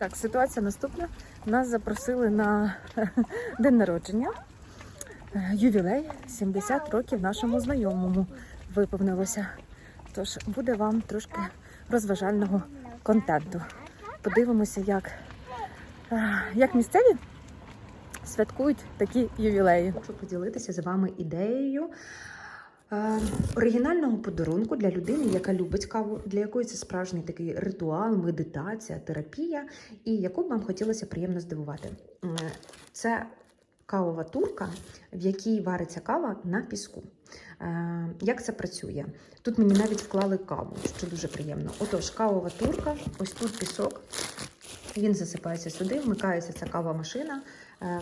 Так, ситуація наступна. Нас запросили на день народження. Ювілей 70 років нашому знайомому виповнилося. Тож буде вам трошки розважального контенту. Подивимося, як, як місцеві святкують такі ювілеї. Хочу поділитися з вами ідеєю оригінального подарунку для людини, яка любить каву, для якої це справжній такий ритуал, медитація, терапія, і яку б вам хотілося приємно здивувати. Е, Це кавова турка, в якій вариться кава на піску. Е, Як це працює? Тут мені навіть вклали каву, що дуже приємно. Отож, кавова турка, ось тут пісок. Він засипається сюди, вмикається ця кава машина,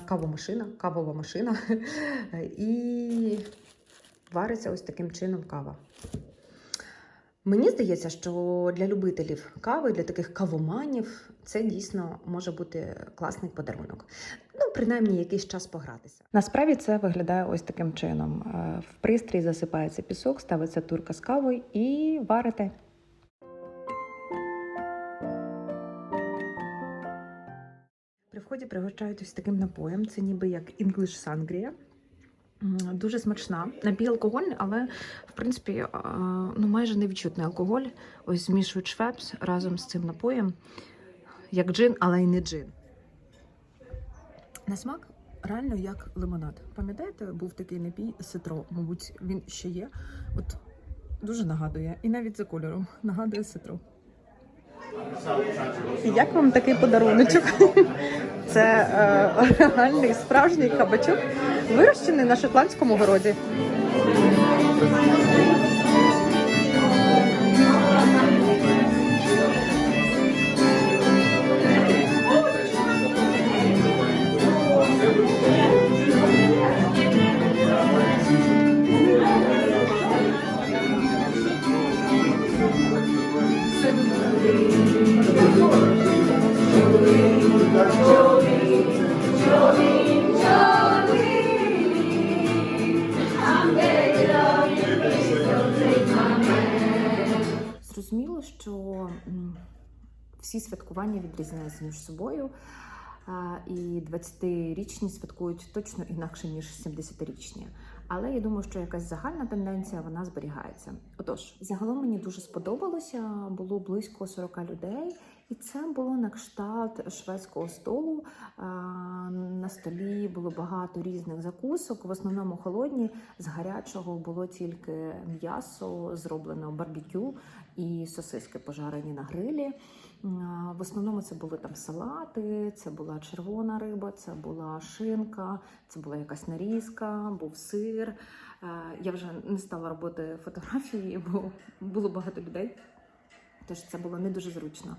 кавомашина, кавова машина, і вариться ось таким чином кава. Мені здається, що для любителів кави, для таких кавоманів, це дійсно може бути класний подарунок. Ну, принаймні, якийсь час погратися. Насправді це виглядає ось таким чином: Е, в пристрій засипається пісок, ставиться турка з кавою і варите. При вході пригощають ось таким напоєм. Це ніби як English Sangria. Дуже смачна. Напій алкогольний, але в принципі ну, майже невідчутний алкоголь. Ось змішують швепс разом з цим напоєм. Як джин, але й не джин. На смак реально як лимонад. Пам'ятаєте, був такий напій ситро, мабуть, він ще є. От дуже нагадує. І навіть за кольором нагадує ситро. Як вам такий подаруночок? Це е, реальний справжній кабачок, вирощений на шотландському городі. Що всі святкування відрізняються між собою. І 20-річні святкують точно інакше, ніж 70-річні. Але я думаю, що якась загальна тенденція вона зберігається. Отож, загалом мені дуже сподобалося. Було близько 40 людей, і це було на кшталт шведського столу. На столі було багато різних закусок, в основному холодні. З гарячого було тільки м'ясо, зроблено барбекю і сосиски пожарені на грилі. В основному це були там салати, це була червона риба, це була шинка, це була якась нарізка, був сир. Е, Я вже не стала робити фотографії, бо було багато людей. Тож це було не дуже зручно.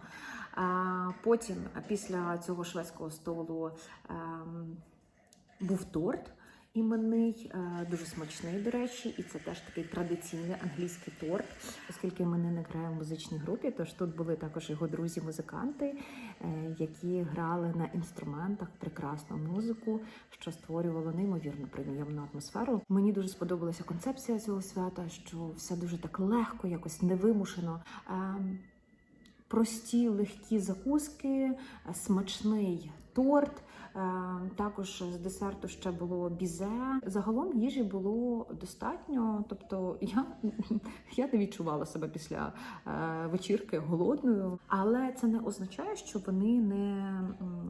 Потім, після цього шведського столу, ем, був торт іменний, е, дуже смачний, до речі, і це теж такий традиційний англійський торт, оскільки не грає в музичній групі. Тож тут були також його друзі-музиканти, е, які грали на інструментах прекрасну музику, що створювало неймовірно приємну атмосферу. Мені дуже сподобалася концепція цього свята, що все дуже так легко, якось невимушено. Прості легкі закуски, е, смачний торт. е, Також з десерту ще було бізе. Загалом їжі було достатньо. Тобто я, я не відчувала себе після е, вечірки голодною, але це не означає, що вони не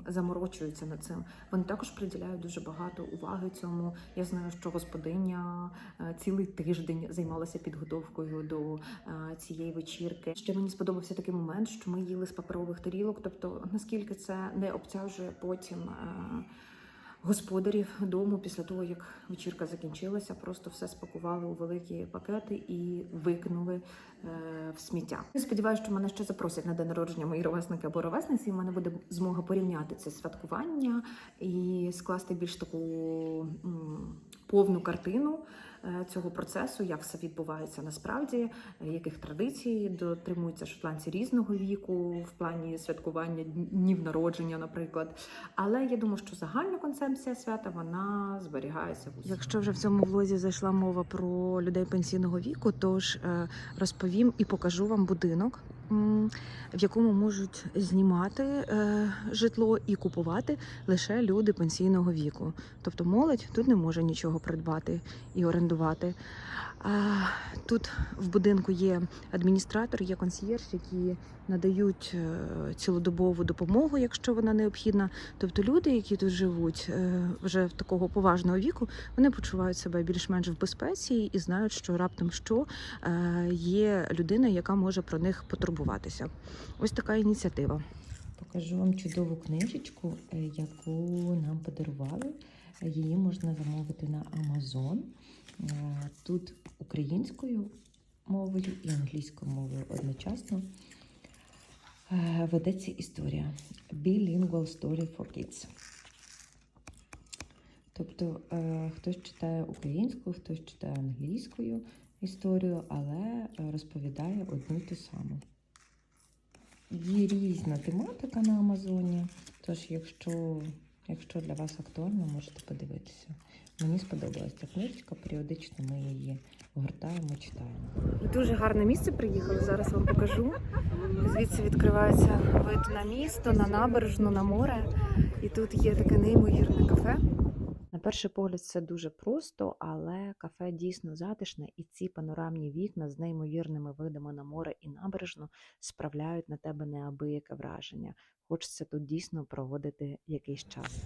заморочуються над цим. Вони також приділяють дуже багато уваги цьому. Я знаю, що господиня е, цілий тиждень займалася підготовкою до цієї вечірки. Ще мені сподобався такий момент, що ми їли з паперових тарілок. Тобто, наскільки це не обтяжує потім. е, Господарів дому після того, як вечірка закінчилася, просто все спакували у великі пакети і викинули е, в сміття. Я сподіваюся, що мене ще запросять на день народження мої ровесники або ровесниці. і в мене буде змога порівняти це святкування і скласти більш таку повну картину цього процесу, як все відбувається насправді, е, яких традицій дотримуються шотландці різного віку в плані святкування днів народження, наприклад. Але я думаю, що загальна концепція свята вона зберігається. Якщо вже в цьому влозі зайшла мова про людей пенсійного віку, тож е, розповім і покажу вам будинок, в якому можуть знімати е, житло і купувати лише люди пенсійного віку. Тобто молодь тут не може нічого придбати і орендувати. А, тут в будинку є адміністратор, є консьєрж, які надають е, цілодобову допомогу, якщо вона необхідна. Тобто люди, які тут живуть е, вже в такого поважного віку, вони почувають себе більш-менш в безпеці і знають, що раптом що е, є людина, яка може про них потурбуватися. Ось така ініціатива. Покажу вам чудову книжечку, яку нам подарували. Її можна замовити на Amazon. Е, Тут українською мовою і англійською мовою одночасно е, ведеться історія. Bilingual Story for Kids. Тобто е, хтось читає українською, хтось читає англійською історію, але розповідає одну ту саму. Є різна тематика на Амазоні. Тож, якщо, якщо для вас актуально, можете подивитися. Мені сподобалася ця книжечка, періодично ми її гортаємо, читаємо. Дуже гарне місце приїхали. Зараз вам покажу. Звідси відкривається вид на місто, на набережну, на море. І тут є таке неймовірне кафе. На перший погляд, це дуже просто, але кафе дійсно затишне, і ці панорамні вікна з неймовірними видами на море і набережну справляють на тебе неабияке враження. Хочеться тут дійсно проводити якийсь час.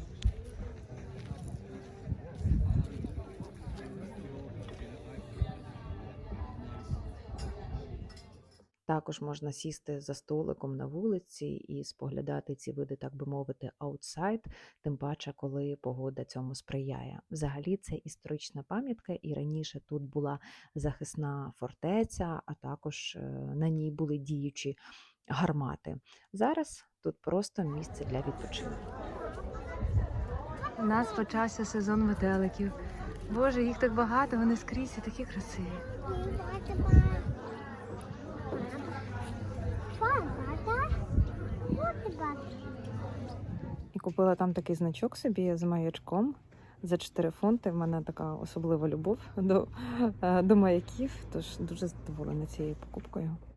Також можна сісти за столиком на вулиці і споглядати ці види, так би мовити, аутсайд, тим паче, коли погода цьому сприяє. Взагалі, це історична пам'ятка, і раніше тут була захисна фортеця, а також е, на ній були діючі гармати. Зараз тут просто місце для відпочинку. У нас почався сезон метеликів. Боже, їх так багато, вони скрізь і такі красиві. Купила там такий значок собі з маячком за 4 фунти. В мене така особлива любов до, е, до маяків, тож дуже задоволена цією покупкою.